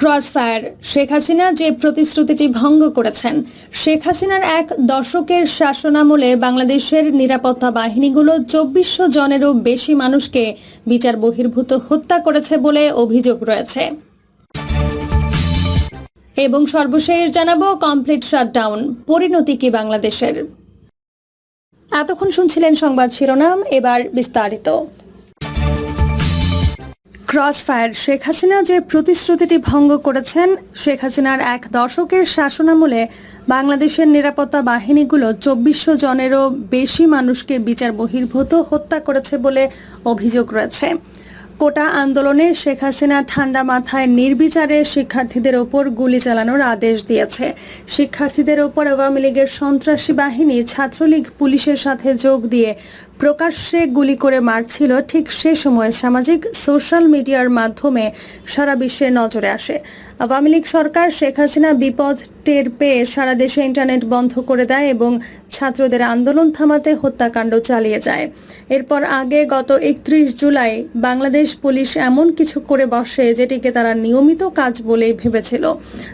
Crossfire. Sheikh Hasina যে প্রতিশ্রুতিটি ভঙ্গ করেছেন, শেখ হাসিনার এক দশকের শাসনামলে বাংলাদেশের নিরাপত্তা বাহিনীগুলো চব্বিশশো জনেরও বেশি মানুষকে বিচার বহির্ভূত হত্যা করেছে বলে অভিযোগ রয়েছে। এবং সর্বশেষ জানাব কমপ্লিট শাটডাউন পরিণতি কি বাংলাদেশের? এতক্ষণ শুনছিলেন সংবাদ শিরোনাম, এবার বিস্তারিত। ক্রসফায়ার। শেখ হাসিনা যে প্রতিশ্রুতিটি ভঙ্গ করেছেন, শেখ হাসিনার এক দশকের শাসনামলে বাংলাদেশের নিরাপত্তা বাহিনীগুলো চব্বিশশো জনেরও বেশি মানুষকে বিচার বহির্ভূত হত্যা করেছে বলে অভিযোগ রয়েছে। কোটা আন্দোলনে শেখ হাসিনা ঠান্ডা মাথায় নির্বিচারে শিক্ষার্থীদের ওপর গুলি চালানোর আদেশ দিয়েছে। শিক্ষার্থীদের ওপর আওয়ামী লীগের সন্ত্রাসী বাহিনী ছাত্রলীগ পুলিশের সাথে যোগ দিয়ে প্রকাশ্যে গুলি করে মারছিল ঠিক সে সময় সামাজিক সোশ্যাল মিডিয়ার মাধ্যমে সারা বিশ্বে নজরে আসে। আওয়ামী লীগ সরকার শেখ হাসিনা বিপদ টের পেয়ে সারা দেশে ইন্টারনেট বন্ধ করে দেয় এবং ছাত্রদের আন্দোলন থামাতে হত্যাকাণ্ড চালিয়ে যায়। এরপর আগে গত একত্রিশ জুলাই বাংলাদেশ পুলিশ এমন কিছু করে বসে যেটিকে তারা নিয়মিত কাজ বলেই ভেবেছিল।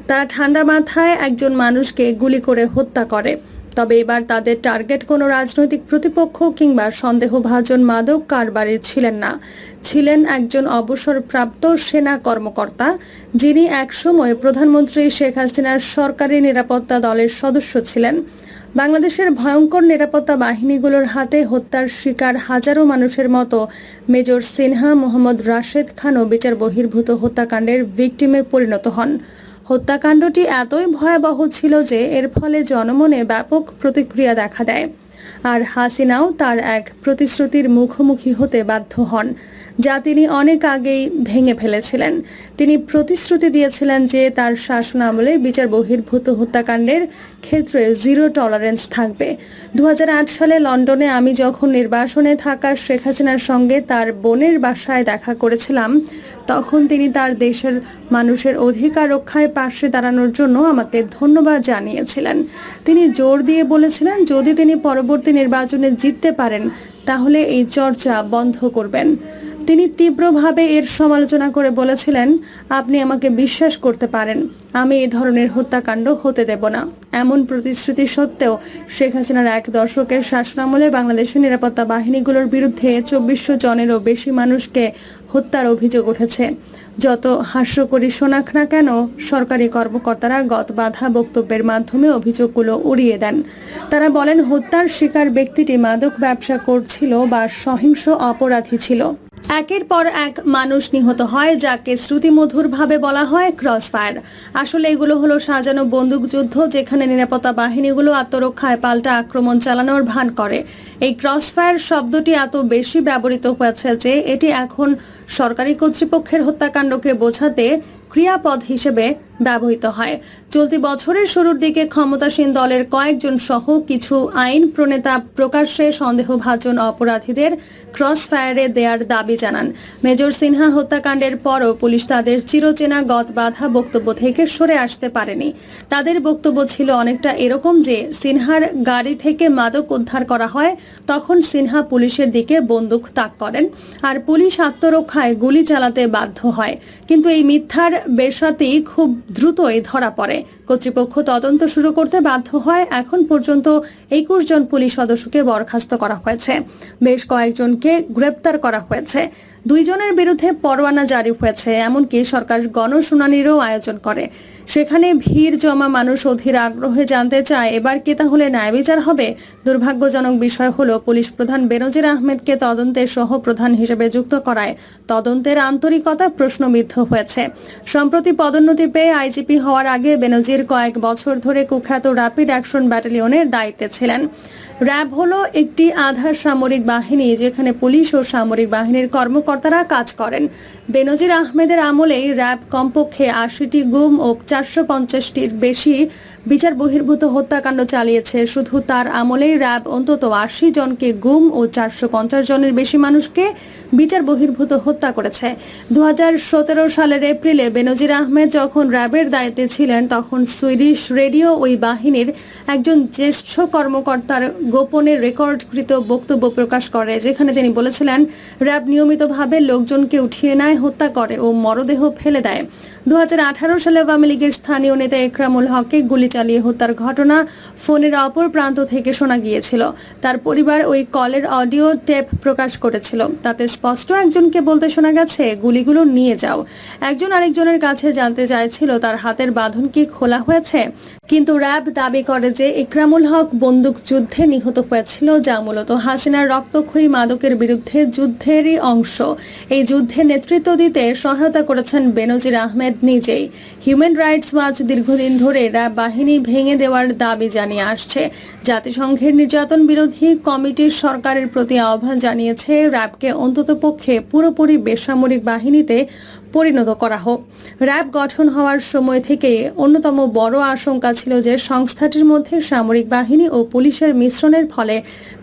তারা ঠান্ডা মাথায় একজন মানুষকে গুলি করে হত্যা করে। তবে এবার তাদের টার্গেট কোনো রাজনৈতিক প্রতিপক্ষ কিংবা সন্দেহভাজন মাদক কারবারির ছিলেন না। ছিলেন একজন অবসরপ্রাপ্ত সেনা কর্মকর্তা, যিনি একসময় প্রধানমন্ত্রী শেখ হাসিনার সরকারি নিরাপত্তা দলের সদস্য ছিলেন। বাংলাদেশের ভয়ঙ্কর নিরাপত্তা বাহিনীগুলোর হাতে হত্যার শিকার হাজারো মানুষের মতো মেজর সিনহা মোহাম্মদ রাশেদ খানও বিচার বহির্ভূত হত্যাকাণ্ডের ভিকটিমে পরিণত হন। হত্যাকাণ্ডটি এতই ভয়াবহ ছিল যে এর ফলে জনমনে ব্যাপক প্রতিক্রিয়া দেখা দেয়। আর হাসিনাও তার এক প্রতিশ্রুতির মুখোমুখি হতে বাধ্য হন। যা তিনি অনেক আগেই ভেঙে ফেলেছিলেন। তিনি প্রতিশ্রুতি দিয়েছিলেন যে তার শাসন আমলে বিচার বহির্ভূত হত্যাকাণ্ডের ক্ষেত্রে জিরো টলারেন্স থাকবে। দু হাজার আট সালে লন্ডনে আমি যখন নির্বাসনে থাকা শেখ হাসিনার সঙ্গে তার বোনের বাসায় দেখা করেছিলাম, তখন তিনি তার দেশের মানুষের অধিকার রক্ষায় পাশে দাঁড়ানোর জন্য আমাকে ধন্যবাদ জানিয়েছিলেন। তিনি জোর দিয়ে বলেছিলেন, যদি তিনি পরবর্তী নির্বাচনে জিততে পারেন, তাহলে এই চর্চা বন্ধ করবেন। তিনি তীব্রভাবে এর সমালোচনা করে বলেছিলেন, আপনি আমাকে বিশ্বাস করতে পারেন, আমি এ ধরনের হত্যাকাণ্ড হতে দেব না। এমন প্রতিশ্রুতি সত্ত্বেও শেখ হাসিনার এক দশকের শাসনামলে বাংলাদেশের নিরাপত্তা বাহিনীগুলোর বিরুদ্ধে চব্বিশশো জনেরও বেশি মানুষকে হত্যার অভিযোগ উঠেছে। যত হাস্যকরী শোনাক না কেন, সরকারি কর্মকর্তারা গত বাধা বক্তব্যের মাধ্যমে অভিযোগগুলো উড়িয়ে দেন। তারা বলেন, হত্যার শিকার ব্যক্তিটি মাদক ব্যবসা করছিল বা সহিংস অপরাধী ছিল। একের পর এক মানুষ নিহত হয়, যাকে শ্রুতিমধুরভাবে বলা হয় ক্রস ফায়ার আসলে এগুলো হলো সাজানো বন্দুকযুদ্ধ যেখানে নিরাপত্তা বাহিনীগুলো আত্মরক্ষায় পাল্টা আক্রমণ চালানোর ভান করে। এই ক্রস ফায়ার শব্দটি এত বেশি ব্যবহৃত হয়েছে যে এটি এখন সরকারি কর্তৃপক্ষের হত্যাকাণ্ডকে বোঝাতে ক্রিয়াপদ হিসেবে ব্যবহৃত হয়। চলতি বছরের শুরুর দিকে ক্ষমতাসীন দলের কয়েকজন সহ কিছু আইন প্রণেতা প্রকাশ্যে সন্দেহভাজন অপরাধীদের ক্রস ফায়ারে দেওয়ার দাবি জানান। মেজর সিনহা হত্যাকাণ্ডের পরও পুলিশ তাদের চিরচেনা গত বাধা বক্তব্য থেকে সরে আসতে পারেনি। তাদের বক্তব্য ছিল অনেকটা এরকম যে, সিনহার গাড়ি থেকে মাদক উদ্ধার করা হয়, তখন সিনহা পুলিশের দিকে বন্দুক তাক করেন আর পুলিশ আত্মরক্ষায় গুলি চালাতে বাধ্য হয়। কিন্তু এই মিথ্যার বেসাতি খুব দ্রুতই ধরা পড়ে। কর্তৃপক্ষ তদন্ত শুরু করতে বাধ্য হয়। এখন পর্যন্ত একুশ জন পুলিশ সদস্যকে বরখাস্ত করা হয়েছে। বেশ কয়েকজনকে গ্রেপ্তার করা হয়েছে। দুইজনের বিরুদ্ধে পরোয়ানা জারি হয়েছে, এমনকি সরকার গণশুনানিরও আয়োজন করে। সেখানে ভিড় জমা মানুষ অধীর আগ্রহে জানতে চায়, এবার কে তাহলে ন্যায় বিচার হবে? দুর্ভাগ্যজনক বিষয় হলো, পুলিশ প্রধান বেনজির আহমেদকে তদন্তের সহ প্রধান হিসেবে যুক্ত করায় তদন্তের আন্তরিকতা প্রশ্নবিদ্ধ হয়েছে। সম্প্রতি পদোন্নতি পেয়ে আইজিপি হওয়ার আগে বেনজির কয়েক বছর ধরে কুখ্যাত র্যাপিড অ্যাকশন ব্যাটালিয়নের দায়িত্বে ছিলেন। র্যাব হলো একটি আধার সামরিক বাহিনী যেখানে পুলিশ ও সামরিক বাহিনীর কর্মকর্তারা কাজ করেন। বেনজির আহমেদের আমলেই র্যাব কমপক্ষে আশিটি গুম ও চারশো পঞ্চাশটির বেশি বিচার বহির্ভূত হত্যাকাণ্ড চালিয়েছে। শুধু তার আমলেই র্যাব অন্তত আশি জনকে গুম ও চারশো পঞ্চাশ জনের বেশি মানুষকে বিচার বহির্ভূত হত্যা করেছে। দু সতেরো সালের এপ্রিলে বেনজির আহমেদ যখন র্যাবের দায়িত্বে ছিলেন, তখন সুইডিশ রেডিও ওই বাহিনীর একজন জ্যেষ্ঠ কর্মকর্তার গোপনে রেকর্ডকৃত বক্তব্য প্রকাশ করে, যেখানে তিনি বলেছিলেন, র্যাব নিয়মিতভাবে লোকজনকে উঠিয়ে নেয়, হত্যা করে ও মরদেহ ফেলে দেয়। দু হাজার আঠারো সালে আওয়ামী লীগের স্থানীয় নেতা একরামুল হককে গুলি চালিয়ে হত্যার ঘটনা ফোনের অপর প্রান্ত থেকে শোনা গিয়েছিল। তার পরিবার ওই কলের অডিও টেপ প্রকাশ করেছিল। তাতে স্পষ্ট একজনকে বলতে শোনা গেছে, গুলিগুলো নিয়ে যাও। একজন আরেকজনের কাছে জানতে চাইছিল, তার হাতের বাঁধন কি খোলা হয়েছে? কিন্তু র্যাব দাবি করে যে ইকরামুল হক বন্দুক যুদ্ধে নিহত হয়েছিল, যা মূলত হাসিনার রক্তক্ষয়ী মাদকের বিরুদ্ধে যুদ্ধেরই অংশ। এই যুদ্ধে নেতৃত্ব দিতে সহায়তা করেছেন বেনজির আহমেদ নিজেই। হিউম্যান রাইটস ওয়াচ দীর্ঘদিন ধরে র্যাব বাহিনী ভেঙে দেওয়ার দাবি জানিয়ে আসছে। জাতিসংঘের নির্যাতন বিরোধী কমিটির সরকারের প্রতি আহ্বান জানিয়েছে র্যাবকে অন্ততপক্ষে পুরোপুরি বেসামরিক বাহিনীতে পরিণত করা হোক। র্যাব গঠন হওয়ার সময় থেকে অন্যতম বড় আশঙ্কা ছিল যে সংস্থাটির মধ্যে সামরিক বাহিনী ও পুলিশের মিশ্রণের ফলে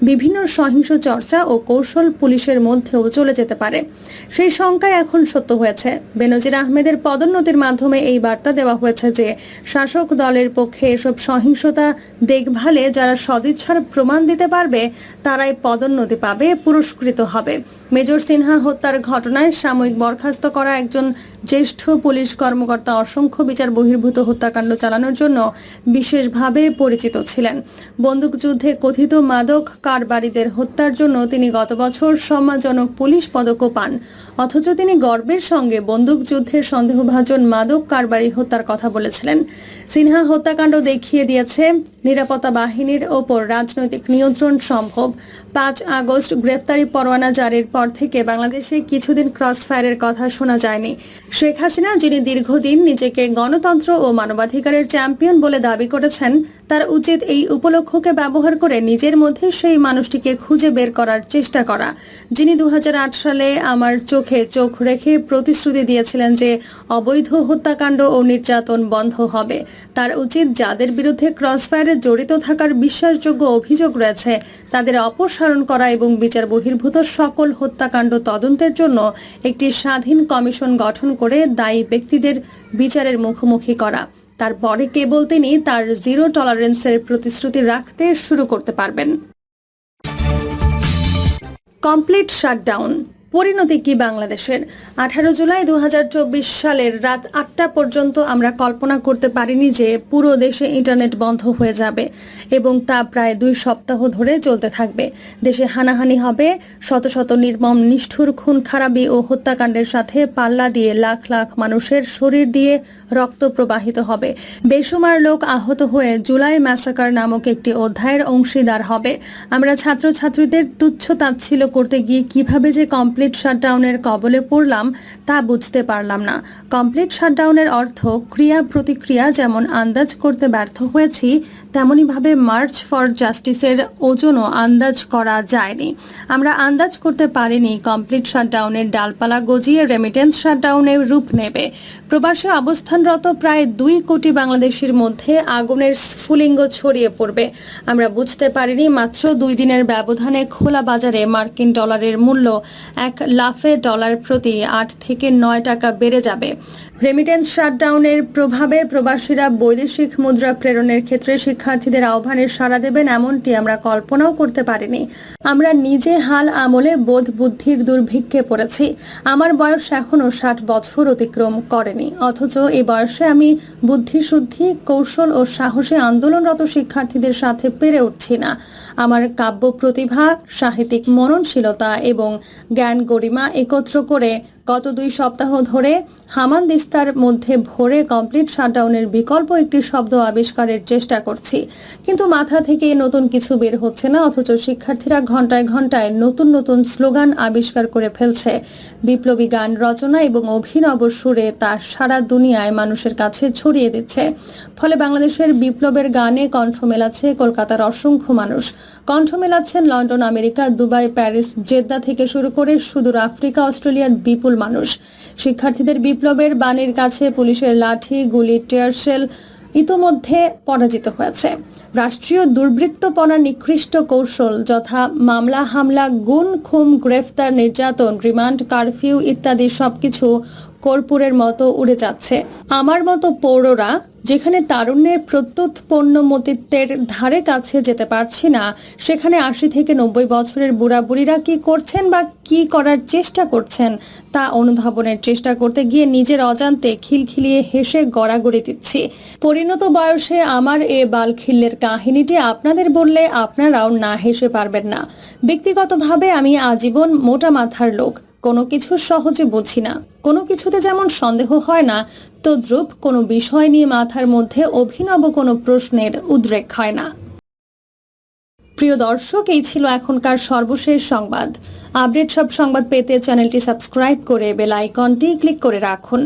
বিভিন্ন সহিংস চর্চা ও কৌশল পুলিশের মধ্যেও চলে যেতে পারে। সেই শঙ্কায় এখন সত্য হয়েছে। বেনজির আহমেদের পদোন্নতির মাধ্যমে এই বার্তা দেওয়া হয়েছে যে শাসক দলের পক্ষে এসব সহিংসতা দেখভালে যারা সদিচ্ছার প্রমাণ দিতে পারবে, তারাই পদোন্নতি পাবে, পুরস্কৃত হবে। মেজর সিনহা হত্যার ঘটনায় সাময়িক বরখাস্ত করা একজন জ্যেষ্ঠ পুলিশ কর্মকর্তা অসংখ্য বিচার বহির্ভূত হত্যাকাণ্ড চালানোর জন্য বিশেষভাবে পরিচিত ছিলেন। বন্দুকযুদ্ধে কথিত মাদক কারবারিদের হত্যার জন্য তিনি গত বছর সম্মানজনক পুলিশ পদকও পান। অথচ তিনি গর্বের সঙ্গে বন্দুকযুদ্ধের সন্দেহভাজন মাদক কারবারি হত্যার কথা বলেছিলেন। সিনহা হত্যাকাণ্ড দেখিয়ে দিয়েছে, নিরাপত্তা বাহিনীর ওপর রাজনৈতিক নিয়ন্ত্রণ সম্ভব। পাঁচ আগস্ট গ্রেফতারি পরোয়ানা জারির পর থেকে বাংলাদেশে কিছুদিন ক্রসফায়ারের কথা শোনা যায়নি। শেখ হাসিনা, যিনি দীর্ঘদিন নিজেকে গণতন্ত্র ও মানবাধিকারের চ্যাম্পিয়ন বলে দাবি করেছেন তার উচিত এই উপলক্ষকে ব্যবহার করে নিজের মধ্যে সেই মানুষটিকে খুঁজে বের করার চেষ্টা করা। যিনি দু হাজার আট সালে আমার চোখে চোখ রেখে প্রতিশ্রুতি দিয়েছিলেন যে অবৈধ হত্যাকাণ্ড ও নির্যাতন বন্ধ হবে। তার উচিত যাদের বিরুদ্ধে ক্রসফায়ারে জড়িত থাকার বিশ্বাসযোগ্য অভিযোগ রয়েছে, তাদের অপসারণ করা এবং বিচার বহির্ভূত সকল হত্যাকাণ্ড তদন্তের জন্য একটি স্বাধীন কমিশন গঠন করে দায়ী ব্যক্তিদের বিচারের মুখোমুখি করা। তারপরে কেবল তিনি তার জিরো টলারেন্সের প্রতিশ্রুতি রাখতে শুরু করতে পারবেন। Complete shutdown. পরিণতি কি বাংলাদেশের? আঠারো জুলাই দু হাজার চব্বিশ সালের রাত আটটা পর্যন্ত আমরা কল্পনা করতে পারিনি যে পুরো দেশে ইন্টারনেট বন্ধ হয়ে যাবে এবং তা প্রায় দুই সপ্তাহ ধরে চলতে থাকবে। দেশে হানাহানি হবে, শত শত নির্মম, নিষ্ঠুর খুন খারাপি ও হত্যাকাণ্ডের সাথে পাল্লা দিয়ে লাখ লাখ মানুষের শরীর দিয়ে রক্ত প্রবাহিত হবে। বেসুমার লোক আহত হয়ে জুলাই ম্যাসাকার নামক একটি অধ্যায়ের অংশীদার হবে। আমরা ছাত্রছাত্রীদের তুচ্ছ তাচ্ছিল্য করতে গিয়ে কীভাবে যে কমপ্লিট শাটডাউনের কবলে পড়লাম তা বুঝতে পারলাম না। কমপ্লিট শাটডাউনের অর্থ ক্রিয়া প্রতিক্রিয়া যেমন আন্দাজ করতে ব্যর্থ হয়েছি তেমনইভাবে মার্চ ফর জাস্টিসের ওজনও আন্দাজ করা যায়নি। আমরা আন্দাজ করতে পারিনি কমপ্লিট শাটডাউনের ডালপালা গজিয়ে রেমিটেন্স শাটডাউনের রূপ নেবে। প্রবাসে অবস্থানরত প্রায় দুই কোটি বাংলাদেশের মধ্যে আগুনের স্ফুলিঙ্গ ছড়িয়ে পড়বে। আমরা বুঝতে পারিনি মাত্র দুই দিনের ব্যবধানে খোলা বাজারে মার্কিন ডলারের মূল্য এক লাফে ডলার প্রতি আট থেকে নয় টাকা বেড়ে যাবে। রেমিটেন্স শাটডাউনের প্রভাবে প্রবাসীরা বৈদেশিক মুদ্রা প্রেরণের ক্ষেত্রে শিক্ষার্থীদের আহ্বানের সাড়া দেবেন এমনটি আমরা কল্পনাও করতে পারিনি। আমরা নিজে হাল আমলে বোধ বুদ্ধির দুর্ভিক্ষে পড়েছি। আমার বয়স এখনও ষাট বছর অতিক্রম করেনি। অথচ এই বয়সে আমি বুদ্ধিশুদ্ধি, কৌশল ও সাহসী আন্দোলনরত শিক্ষার্থীদের সাথে পেরে উঠছি না। আমার কাব্য প্রতিভা, সাহিত্যিক মননশীলতা এবং জ্ঞান গরিমা একত্র করে গত দুই সপ্তাহ ধরে হামান দিস্তার মধ্যে ভরে কমপ্লিট শাটডাউনের বিকল্প একটি শব্দ আবিষ্কারের চেষ্টা করছি। কিন্তু মাথা থেকে নতুন কিছু বের হচ্ছে না, অথচ শিক্ষার্থীরা ঘন্টায় ঘন্টায় নতুন নতুন স্লোগান আবিষ্কার করে ফেলছে। বিপ্লবী গান রচনা এবং অভিনব সুরে তা সারা দুনিয়ায় মানুষের কাছে ছড়িয়ে দিচ্ছে। ফলে বাংলাদেশের বিপ্লবের গানে কণ্ঠ মেলাচ্ছে কলকাতার অসংখ্য মানুষ। কণ্ঠ মেলাচ্ছেন London, America, Dubai, Paris, Jeddah থেকে শুরু করে সুদূর আফ্রিকা, অস্ট্রেলিয়ার বিপুল মানুষ। শিক্ষার্থীদের বিপ্লবের বাণীর কাছে পুলিশের লাঠি, গুলি টিয়ারশেল ইতোমধ্যে পরাজিত হয়েছে। রাষ্ট্রীয় দুর্বৃত্তপনা নিকৃষ্ট কৌশল যথা মামলা, হামলা গুণ খুম, গ্রেফতার, নির্যাতন, রিমান্ড, কারফিউ ইত্যাদি সবকিছু কর্পূরের মতো উড়ে যাচ্ছে। আমার মতো পৌররা যেখানে তারুণ্যের প্রত্যুৎপন্নমতিত্বের ধারে কাছে যেতে পারছি না, সেখানে আশি থেকে নব্বই বছরের বুড়া বুড়িরা কি করছেন বা কি করার চেষ্টা করছেন তা অনুধাবনের চেষ্টা করতে গিয়ে নিজের অজান্তে খিলখিলিয়ে হেসে গড়াগড়ি দিচ্ছি। পরিণত বয়সে আমার এ বালখিল্যের কাহিনীটি আপনাদের বললে আপনারাও না হেসে পারবেন না। ব্যক্তিগতভাবে আমি আজীবন মোটা মাথার লোক। কোনো কিছু সহজে বুঝি না। কোনো কিছুতে যেমন সন্দেহ হয় না, তদ্রূপ কোনো বিষয় নিয়ে মাথার মধ্যে অভিনব কোনো প্রশ্নের উদ্রেক হয় না। প্রিয় দর্শক, এই ছিল এখনকার সর্বশেষ সংবাদ। আপডেট সব সংবাদ পেতে চ্যানেলটি সাবস্ক্রাইব করে বেল আইকনটি ক্লিক করে রাখুন।